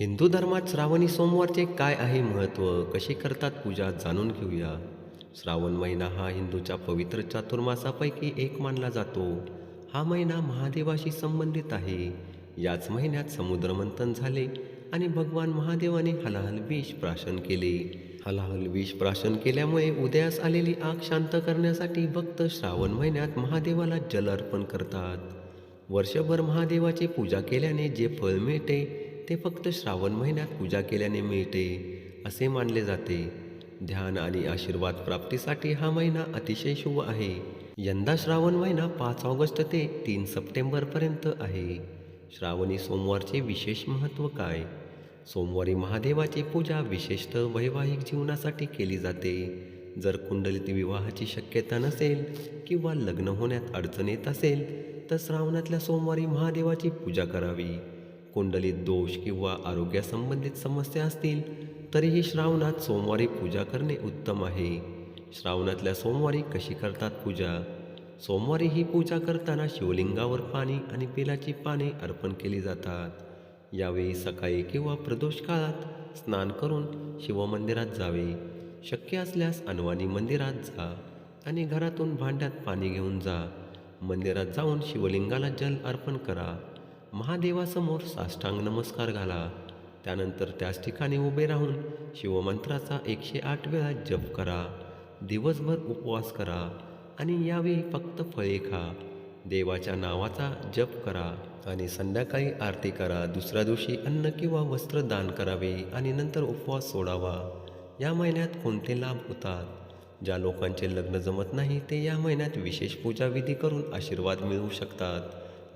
हिंदू धर्मात श्रावणी सोमवारचे काय आहे महत्त्व? कशी करतात पूजा? जाणून घेऊया. श्रावण महिना हा हिंदूच्या पवित्र चातुर्मासापैकी एक मानला जातो. हा महिना महादेवाशी संबंधित आहे. याच महिन्यात समुद्रमंथन झाले आणि भगवान महादेवाने हलाहल विष प्राशन केले. हलाहल विष प्राशन केल्यामुळे उदयास आलेली आग शांत करण्यासाठी भक्त श्रावण महिन्यात महादेवाला जल अर्पण करतात. वर्षभर महादेवाची पूजा केल्याने जे फळ मिळते ते फक्त श्रावण महिन्यात पूजा केल्याने मिळते असे मानले जाते. ध्यान आणि आशीर्वाद प्राप्तीसाठी हा महिना अतिशय शुभ आहे. यंदा श्रावण महिना पाच ऑगस्ट ते तीन सप्टेंबरपर्यंत आहे. श्रावणी सोमवारचे विशेष महत्त्व काय? सोमवारी महादेवाची पूजा विशेषतः वैवाहिक जीवनासाठी केली जाते. जर कुंडलीत विवाहाची शक्यता नसेल किंवा लग्न होण्यात अडचण येत असेल तर श्रावणातल्या सोमवारी महादेवाची पूजा करावी. कुंडलीत दोष किंवा आरोग्यासंबंधित समस्या असतील तरीही श्रावणात सोमवारी पूजा करणे उत्तम आहे. श्रावणातल्या सोमवारी कशी करतात पूजा? सोमवारी ही पूजा करताना शिवलिंगावर पाणी आणि बेलाची पाने अर्पण केली जातात. यावेळी सकाळी किंवा प्रदोष काळात स्नान करून शिवमंदिरात जावे. शक्य असल्यास अनवाणी मंदिरात जा आणि घरातून भांड्यात पाणी घेऊन जा. मंदिरात जाऊन शिवलिंगाला जल अर्पण करा. महादेवासमोर साष्टांग नमस्कार घाला. त्यानंतर त्याच ठिकाणी उभे राहून शिवमंत्राचा एकशे आठ वेळा जप करा. दिवसभर उपवास करा आणि यावेळी फक्त फळे खा. देवाच्या नावाचा जप करा आणि संध्याकाळी आरती करा. दुसऱ्या दिवशी अन्न किंवा वस्त्र दान करावे आणि नंतर उपवास सोडावा. या महिन्यात कोणते लाभ होतात? ज्या लोकांचे लग्न जमत नाही ते या महिन्यात विशेष पूजाविधी करून आशीर्वाद मिळवू शकतात.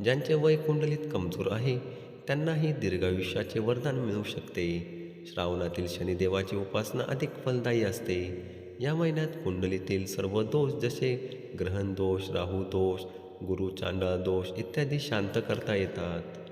ज्यांचे वय कुंडलीत कमजोर आहे त्यांनाही दीर्घायुष्याचे वरदान मिळू शकते. श्रावणातील शनिदेवाची उपासना अधिक फलदायी असते. या महिन्यात कुंडलीतील सर्व दोष जसे ग्रहण दोष राहू दोष गुरु चांडळ दोष इत्यादी शांत करता येतात.